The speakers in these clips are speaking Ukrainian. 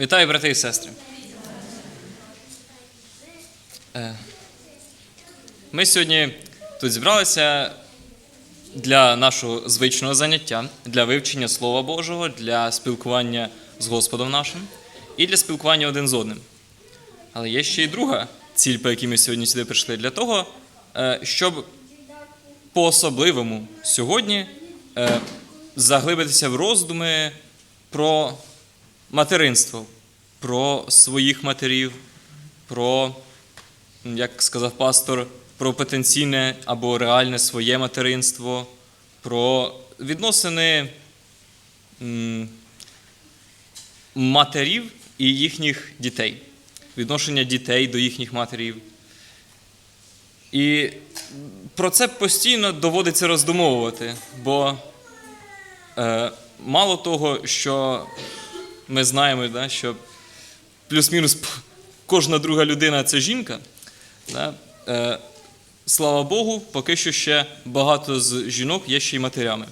Вітаю, брати і сестри. Е, Ми сьогодні тут зібралися для нашого звичного заняття, для вивчення Слова Божого, для спілкування з Господом нашим і для спілкування один з одним. Але є ще й друга ціль, по якій ми сьогодні сюди прийшли, для того, е, щоб по-особливому сьогодні е, заглибитися в роздуми про материнство, про своїх матерів, про, як сказав пастор, про потенційне або реальне своє материнство, про відносини матерів і їхніх дітей, відношення дітей до їхніх матерів. І про це постійно доводиться роздумовувати, бо е, мало того, що ми знаємо, да, що плюс-мінус кожна друга людина це жінка. Да, е, слава Богу, поки що ще багато з жінок є ще й матерями.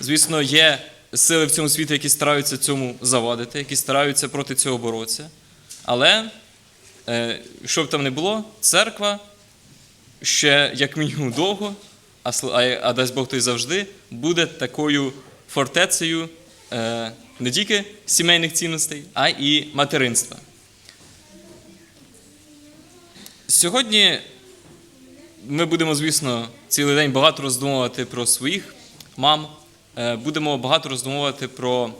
Звісно, є сили в цьому світі, які стараються цьому завадити, які стараються проти цього боротися. Але, е, що б там не було, церква ще як мінімум довго, а, а, дасть Бог то й завжди, буде такою фортецею е, не тільки сімейних цінностей, а і материнства. Сьогодні ми будемо, звісно, цілий день багато роздумувати про своїх мам, е, будемо багато роздумувати про,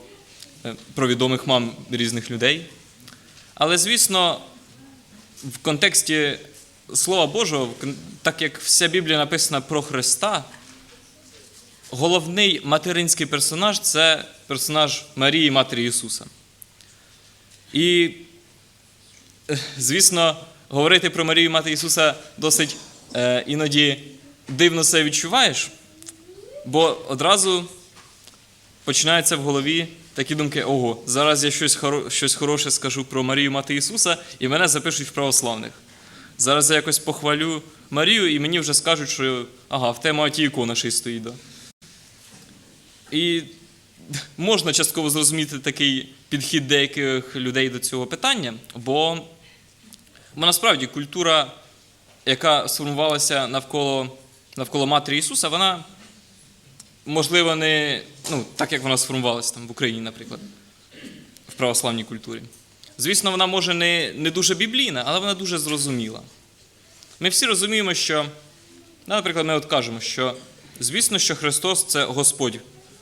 е, про відомих мам різних людей. Але, звісно, в контексті Слова Божого, так як вся Біблія написана про Христа, головний материнський персонаж це персонаж Марії, Матері Ісуса. І, е, звісно, говорити про Марію Мати Ісуса досить е, іноді дивно себе відчуваєш, бо одразу починаються в голові такі думки: ого, зараз я щось, хоро- щось хороше скажу про Марію Мати Ісуса, і мене запишуть в православних. Зараз я якось похвалю Марію, і мені вже скажуть, що ага, в тему ті ікона ще й стоїть. Да? І можна частково зрозуміти такий підхід деяких людей до цього питання, бо, бо насправді культура, яка сформувалася навколо, навколо Матері Ісуса, вона, можливо, не ну, так, як вона сформувалася там в Україні, наприклад, в православній культурі. Звісно, вона може не, не дуже біблійна, але вона дуже зрозуміла. Ми всі розуміємо, що, ну, наприклад, ми от кажемо, що звісно, що Христос це Господь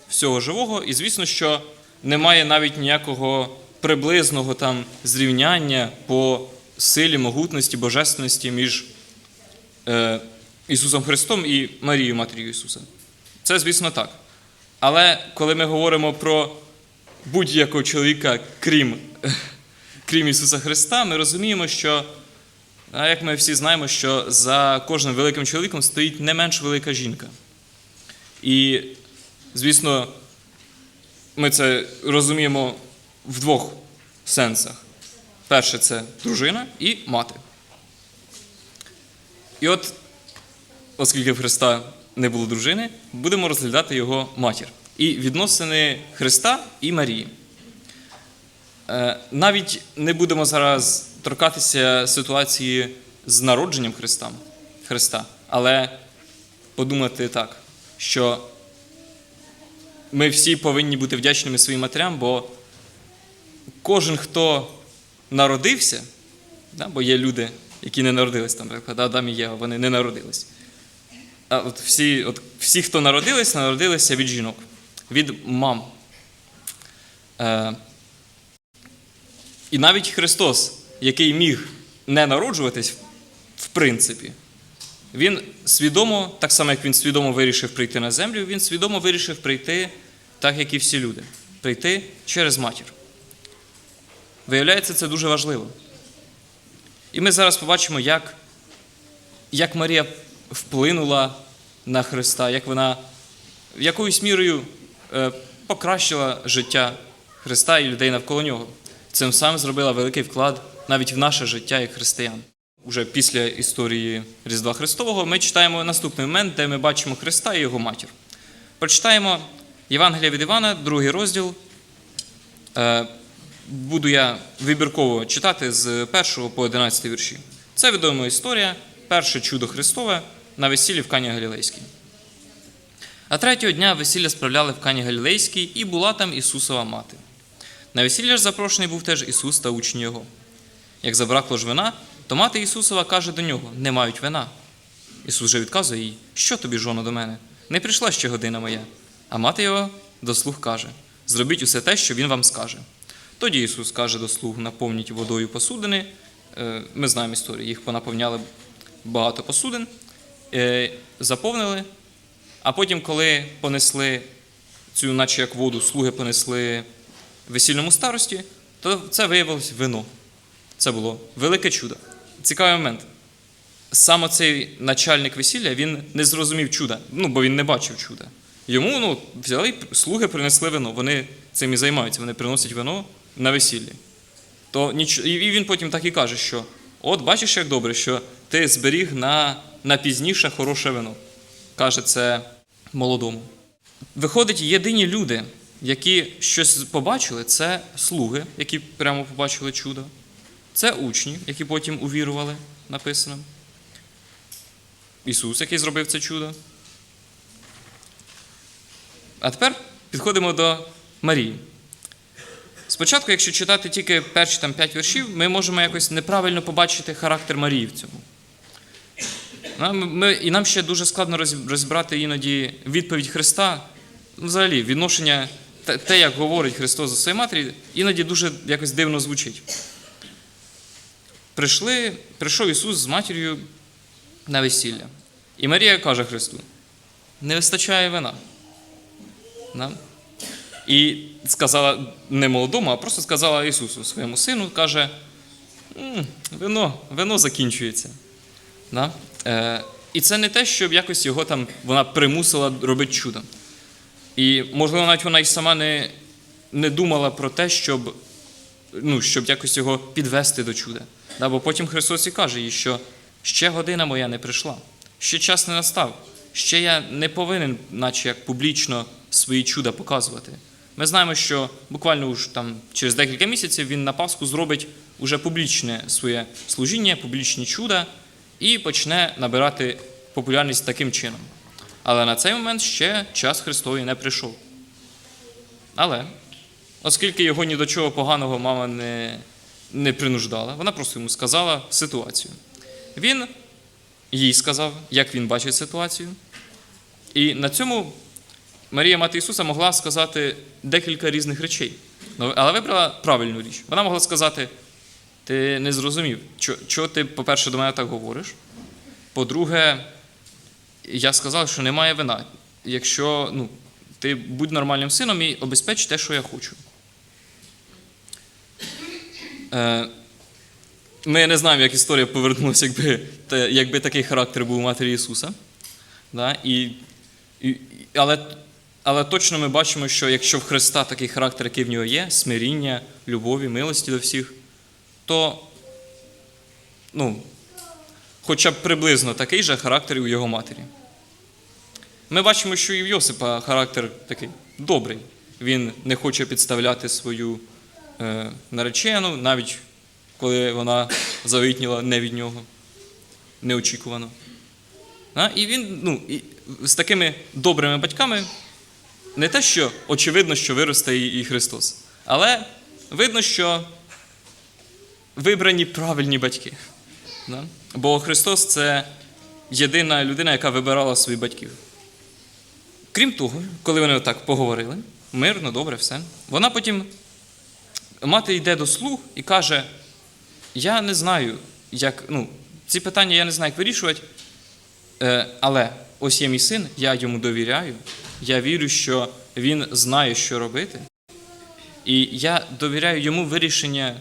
всього живого, і звісно, що немає навіть ніякого приблизного там зрівняння по силі, могутності, божественності між е, Ісусом Христом і Марією Матір'ю Ісуса. Це, звісно, так. Але коли ми говоримо про будь-якого чоловіка, крім, крім Ісуса Христа, ми розуміємо, що, як ми всі знаємо, що за кожним великим чоловіком стоїть не менш велика жінка. І, звісно, ми це розуміємо в двох сенсах. Перше це дружина і мати. І от, оскільки в Христа не було дружини, будемо розглядати його матір і відносини Христа і Марії. Е, Навіть не будемо зараз торкатися ситуації з народженням Христа, Христа, але подумати так, що ми всі повинні бути вдячними своїм матерям, бо кожен, хто народився, да, бо є люди, які не народились, там, наприклад, Адам і Єва, вони не народились. А от всі, от всі, хто народились, народилися від жінок, від мам. Е, і навіть Христос, який міг не народжуватись, в принципі, він свідомо, так само як він свідомо вирішив прийти на землю, він свідомо вирішив прийти так, як і всі люди. Прийти через матір. Виявляється, це дуже важливо. І ми зараз побачимо, як, як Марія вплинула на Христа, як вона якоюсь мірою е, покращила життя Христа і людей навколо нього. Цим самим зробила великий вклад навіть в наше життя як християн. Уже після історії Різдва Христового ми читаємо наступний момент, де ми бачимо Христа і його матір. Прочитаємо Євангелія від Івана, другий розділ, е, буду я вибірково читати з 1 по 11 вірші. Це відома історія, перше чудо Христове на весіллі в Кані Галілейській. А третього дня весілля справляли в Кані Галілейській, і була там Ісусова мати. На весілля ж запрошений був теж Ісус та учні його. Як забракло ж вина, то мати Ісусова каже до нього: не мають вина. Ісус же відказує їй, що тобі, жоно, до мене? Не прийшла ще година моя. А мати його до слуг каже: зробіть усе те, що він вам скаже. Тоді Ісус каже до слуг: наповніть водою посудини. Е, Ми знаємо історію, їх понаповняли багато посудин, е, заповнили, а потім, коли понесли цю, наче як воду, слуги понесли весільному старості, то це виявилось вино. Це було велике чудо. Цікавий момент. Саме цей начальник весілля він не зрозумів чуда, ну, бо він не бачив чуда. Йому ну, взяли слуги, принесли вино. Вони цим і займаються, вони приносять вино на весіллі. То ніч... І він потім так і каже, що от бачиш, як добре, що ти зберіг на, на пізніше хороше вино. Каже це молодому. Виходить, єдині люди, які щось побачили, це слуги, які прямо побачили чудо. Це учні, які потім увірували, написано. Ісус, який зробив це чудо. А тепер підходимо до Марії. Спочатку, якщо читати тільки перші там, п'ять віршів, ми можемо якось неправильно побачити характер Марії в цьому. Ми, і нам ще дуже складно розібрати іноді відповідь Христа, ну, взагалі, відношення, те, як говорить Христос до своєї матері, іноді дуже якось дивно звучить. Прийшли, прийшов Ісус з матір'ю на весілля. І Марія каже Христу: не вистачає вина. Да? І сказала не молодому, а просто сказала Ісусу, своєму сину, каже: «М, вино, вино закінчується. Да? Е, і це не те, щоб якось його там вона примусила робити чудо. І, можливо, навіть вона й сама не, не думала про те, щоб, ну, щоб якось його підвести до чуда. Да? Бо потім Христос і каже їй, що ще година моя не прийшла, ще час не настав, ще я не повинен, наче як публічно свої чуда показувати. Ми знаємо, що буквально уж там через декілька місяців він на Пасху зробить уже публічне своє служіння, публічні чуда і почне набирати популярність таким чином. Але на цей момент ще час Христовий не прийшов. Але, оскільки його ні до чого поганого мама не, не принуждала, вона просто йому сказала ситуацію. Він їй сказав, як він бачить ситуацію. І на цьому Марія Мати Ісуса могла сказати декілька різних речей. Ну, Але вибрала правильну річ. Вона могла сказати: ти не зрозумів, чого ти, по-перше, до мене так говориш. По-друге, я сказав, що немає вина. Якщо ну, ти будь нормальним сином і обезпеч те, що я хочу. Е, Ми не знаємо, як історія повернулася, якби, якби такий характер був у матері Ісуса. Да? І, і, але, але точно ми бачимо, що якщо в Христа такий характер, який в нього є, смиріння, любові, милості до всіх, то ну, хоча б приблизно такий же характер і у його матері. Ми бачимо, що і в Йосипа характер такий добрий. Він не хоче підставляти свою наречену, навіть коли вона завитніла не від нього, неочікувано. І він ну, з такими добрими батьками не те, що очевидно, що виросте і Христос, але видно, що вибрані правильні батьки. Бо Христос це єдина людина, яка вибирала своїх батьків. Крім того, коли вони отак поговорили, мирно, добре, все. Вона потім, мати йде до слуг і каже: Я не знаю, як, ну, ці питання я не знаю, як вирішувати, е, але ось є мій син, я йому довіряю, я вірю, що він знає, що робити. І я довіряю йому вирішення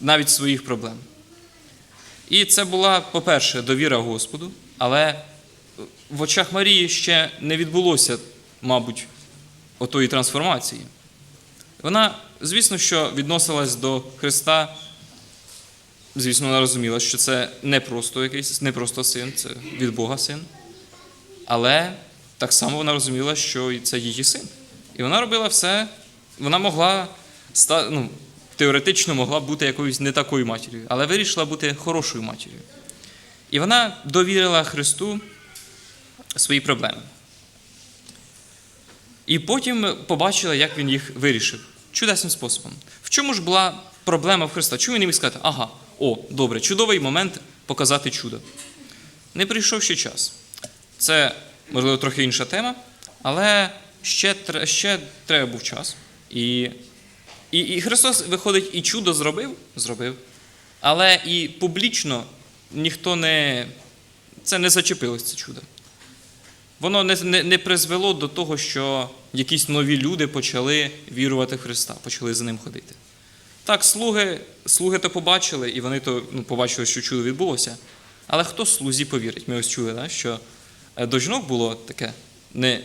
навіть своїх проблем. І це була, по-перше, довіра Господу, але в очах Марії ще не відбулося, мабуть, отої трансформації. Вона, звісно, що відносилась до Христа, звісно, вона розуміла, що це не просто якийсь, не просто син, це від Бога син. Але так само вона розуміла, що це її син. І вона робила все, вона могла ну, теоретично могла бути якоюсь не такою матір'ю, але вирішила бути хорошою матір'ю. І вона довірила Христу свої проблеми. І потім побачила, як він їх вирішив. Чудесним способом. В чому ж була проблема в Христа? Чому він міг сказати, ага, о, добре, чудовий момент показати чудо. Не прийшов ще час. Це, можливо, трохи інша тема, але ще, ще треба був час. І, і, і Христос, виходить, і чудо зробив, зробив, але і публічно ніхто не. Це не зачепилось, це чудо. Воно не, не, не призвело до того, що якісь нові люди почали вірувати в Христа, почали за ним ходити. Так, слуги, слуги то побачили, і вони то ну, побачили, що чудо відбулося. Але хто слузі повірить? Ми ось чули, да, що е, до жінок було таке не,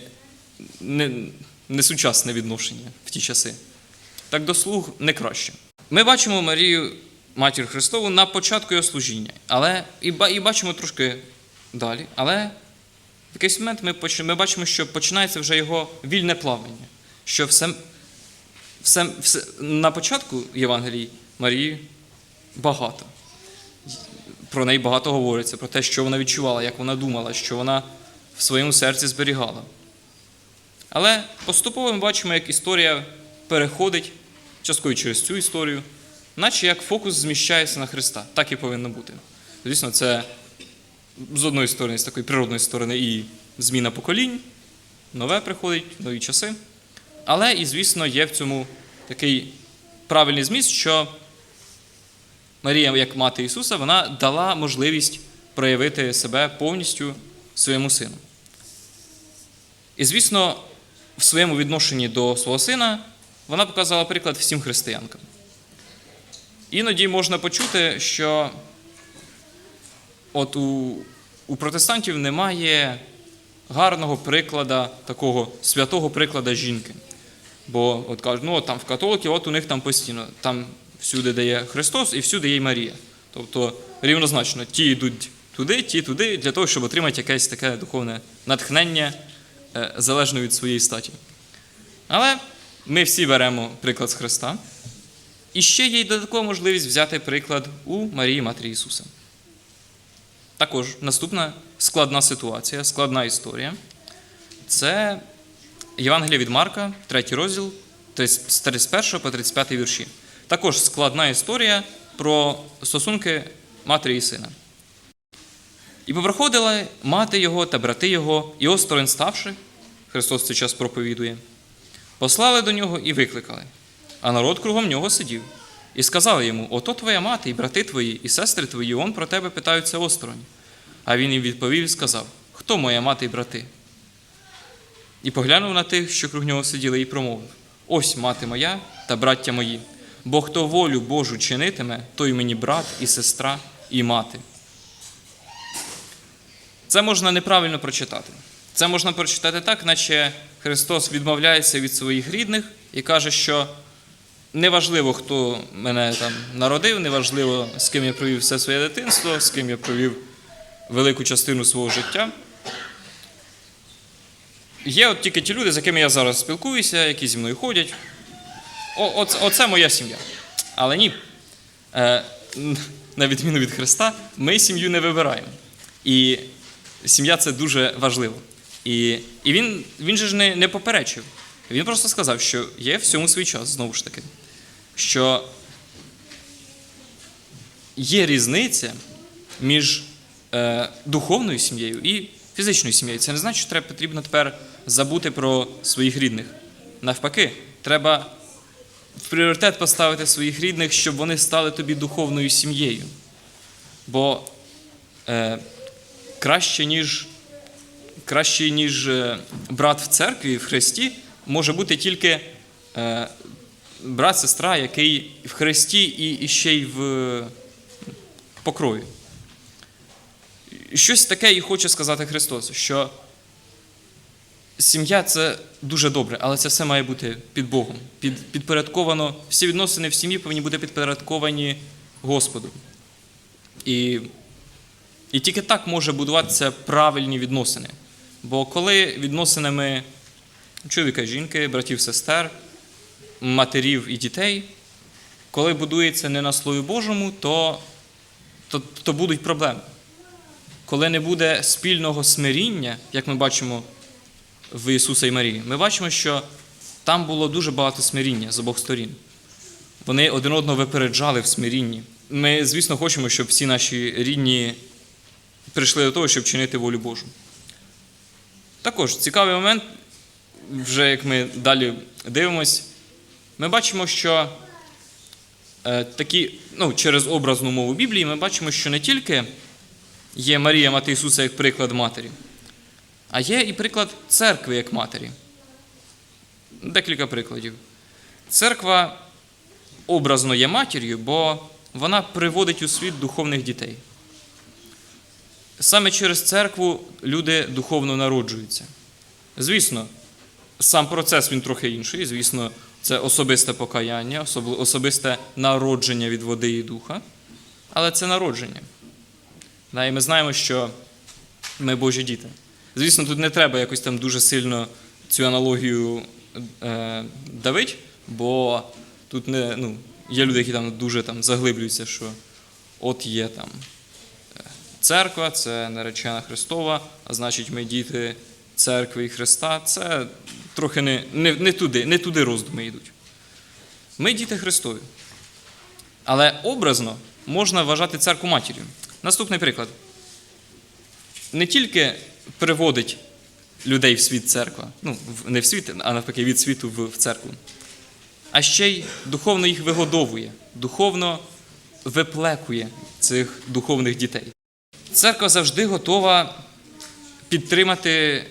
не, несучасне відношення в ті часи. Так до слуг не краще. Ми бачимо Марію, матір Христову, на початку його служіння, але і, і бачимо трошки далі. Але в якийсь момент ми, ми бачимо, що починається вже його вільне плавання. Що все, все, все, на початку Євангелії Марії багато. Про неї багато говориться, про те, що вона відчувала, як вона думала, що вона в своєму серці зберігала. Але поступово ми бачимо, як історія переходить, частково через цю історію, наче як фокус зміщається на Христа. Так і повинно бути. Звісно, це з одної сторони, з такої природної сторони, і зміна поколінь, нове приходить, нові часи. Але і, звісно, є в цьому такий правильний зміст, що Марія, як мати Ісуса, вона дала можливість проявити себе повністю своєму сину. І, звісно, в своєму відношенні до свого сина вона показала приклад всім християнкам. Іноді можна почути, що от у, у протестантів немає гарного приклада, такого святого приклада жінки. Бо от кажуть, ну от там в католиків, от у них там постійно, там всюди де є Христос і всюди є Марія. Тобто рівнозначно, ті йдуть туди, ті туди, для того, щоб отримати якесь таке духовне натхнення е, залежно від своєї статі. Але ми всі беремо приклад з Христа. І ще є й додаткова можливість взяти приклад у Марії Матері Ісуса. Також наступна складна ситуація, складна історія. Це Євангелія від Марка, третій розділ, з 31 по 35 вірші. Також складна історія про стосунки матері і сина. І поприходила мати його та брати його, і осторонь ставши, Христос цей час проповідує, послали до нього і викликали. А народ кругом нього сидів. І сказали йому: Ото твоя мати, і брати твої, і сестри твої, он про тебе питаються осторонь. А він їм відповів і сказав: Хто моя мати і брати? І поглянув на тих, що круг нього сиділи, і промовив: Ось мати моя та браття мої, бо хто волю Божу чинитиме, той мені брат і сестра, і мати. Це можна неправильно прочитати. Це можна прочитати так, наче Христос відмовляється від своїх рідних і каже, що неважливо, хто мене там народив, неважливо, з ким я провів все своє дитинство, з ким я провів велику частину свого життя. Є от тільки ті люди, з якими я зараз спілкуюся, які зі мною ходять. Оце моя сім'я. Але ні. Е, на відміну від Христа, ми сім'ю не вибираємо. І сім'я це дуже важливо. І, і він, він же ж не, не поперечив. Він просто сказав, що є всьому свій час, знову ж таки, що є різниця між е, духовною сім'єю і фізичною сім'єю. Це не значить, що треба потрібно тепер забути про своїх рідних. Навпаки, треба в пріоритет поставити своїх рідних, щоб вони стали тобі духовною сім'єю. Бо е, краще, ніж, краще, ніж е, брат в церкві в Христі, може бути тільки е, брат, сестра, який в Христі і, ще й в покрові. Щось таке і хоче сказати Христос, що сім'я це дуже добре, але це все має бути під Богом. Під, підпорядковано, всі відносини в сім'ї повинні бути підпорядковані Господу. І, і тільки так може будуватися правильні відносини. Бо коли відносинами чоловіка жінки, братів, сестер, матерів і дітей, коли будується не на Слові Божому, то, то, то будуть проблеми. Коли не буде спільного смиріння, як ми бачимо в Ісуса і Марії, ми бачимо, що там було дуже багато смиріння з обох сторін. Вони один одного випереджали в смирінні. Ми, звісно, хочемо, щоб всі наші рідні прийшли до того, щоб чинити волю Божу. Також цікавий момент, вже як ми далі дивимось, ми бачимо, що е, такі, ну, через образну мову Біблії ми бачимо, що не тільки є Марія Мати Ісуса як приклад матері, а є і приклад церкви як матері. Декілька прикладів. Церква образно є матір'ю, бо вона приводить у світ духовних дітей. Саме через церкву люди духовно народжуються. Звісно, сам процес він трохи інший. Звісно, це особисте покаяння, особисте народження від води і духа, але це народження. І ми знаємо, що ми Божі діти. Звісно, тут не треба якось там дуже сильно цю аналогію е, давить, бо тут не, ну, є люди, які там дуже там, заглиблюються, що от є там е, церква, це наречена Христова, а значить ми діти церкви і Христа. Це трохи не, не, не, туди, не туди роздуми йдуть. Ми діти Христові. Але образно можна вважати церкву матір'ю. Наступний приклад. Не тільки приводить людей в світ церква, ну, не в світ, а навпаки, від світу в, церкву, а ще й духовно їх вигодовує, духовно виплекує цих духовних дітей. Церква завжди готова підтримати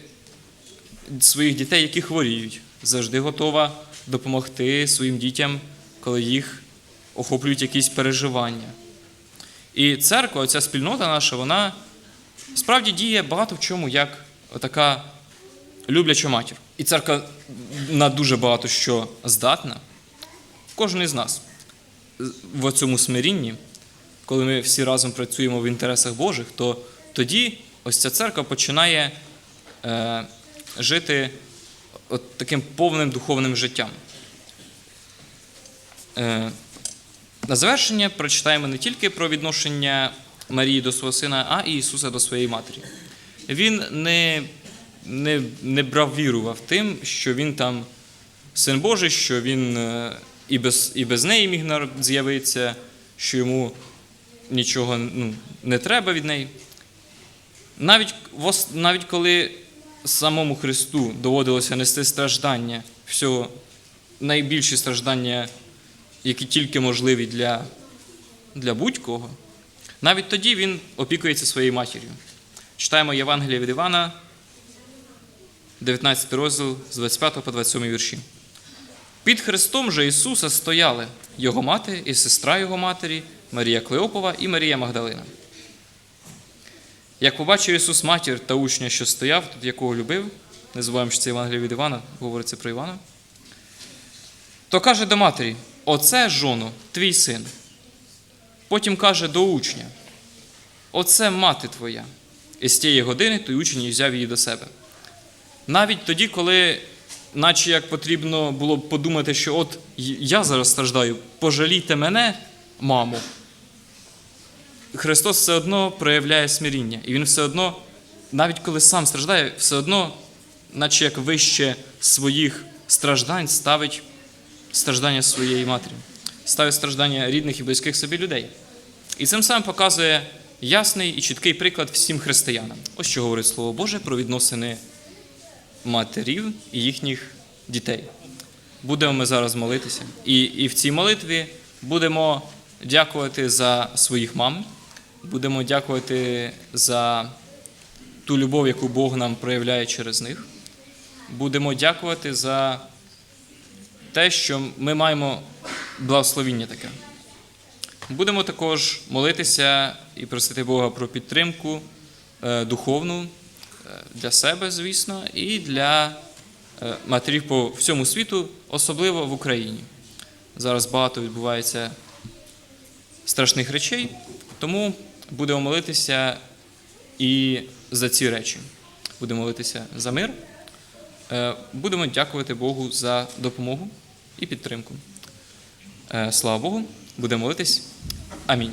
своїх дітей, які хворіють, завжди готова допомогти своїм дітям, коли їх охоплюють якісь переживання. І церква, ця спільнота наша, вона справді діє багато в чому як така любляча матір. І церква на дуже багато що здатна. Кожен із нас в цьому смирінні, коли ми всі разом працюємо в інтересах Божих, то тоді ось ця церква починає е, жити от таким повним духовним життям. Е, на завершення прочитаємо не тільки про відношення Марії до свого сина, а і Ісуса до своєї матері. Він не, не, не бравірував тим, що він там син Божий, що він е, і без, і без неї міг з'явитися, що йому нічого ну, не треба від неї. Навіть, навіть коли самому Христу доводилося нести страждання, всього найбільші страждання, які тільки можливі для, для будь-кого, навіть тоді він опікується своєю матір'ю. Читаємо Євангеліє від Івана, 19 розділ з 25 по 27 вірші. Під Христом же Ісуса стояли його мати і сестра його матері, Марія Клеопова і Марія Магдалина. Як побачив Ісус матір та учня, що стояв, тут якого любив, не забуваємо, що це Євангеліє від Івана, говориться про Івана, то каже до матері: Оце, жоно, твій син. Потім каже до учня: Оце мати твоя. І з тієї години той учень взяв її до себе. Навіть тоді, коли, наче як потрібно було б подумати, що от я зараз страждаю, пожалійте мене, маму. Христос все одно проявляє смиріння. І Він все одно, навіть коли сам страждає, все одно, наче як вище своїх страждань, ставить страждання своєї матері, ставить страждання рідних і близьких собі людей. І цим самим показує ясний і чіткий приклад всім християнам. Ось що говорить Слово Боже про відносини матерів і їхніх дітей. Будемо ми зараз молитися. І, і в цій молитві будемо дякувати за своїх мам, будемо дякувати за ту любов, яку Бог нам проявляє через них. Будемо дякувати за те, що ми маємо благословіння таке. Будемо також молитися і просити Бога про підтримку е, духовну е, для себе, звісно, і для е, матерів по всьому світу, особливо в Україні. Зараз багато відбувається страшних речей, тому будемо молитися і за ці речі. Будемо молитися за мир. Е, Будемо дякувати Богу за допомогу. і підтримку. Е, Слава Богу, будемо молитись. Амінь.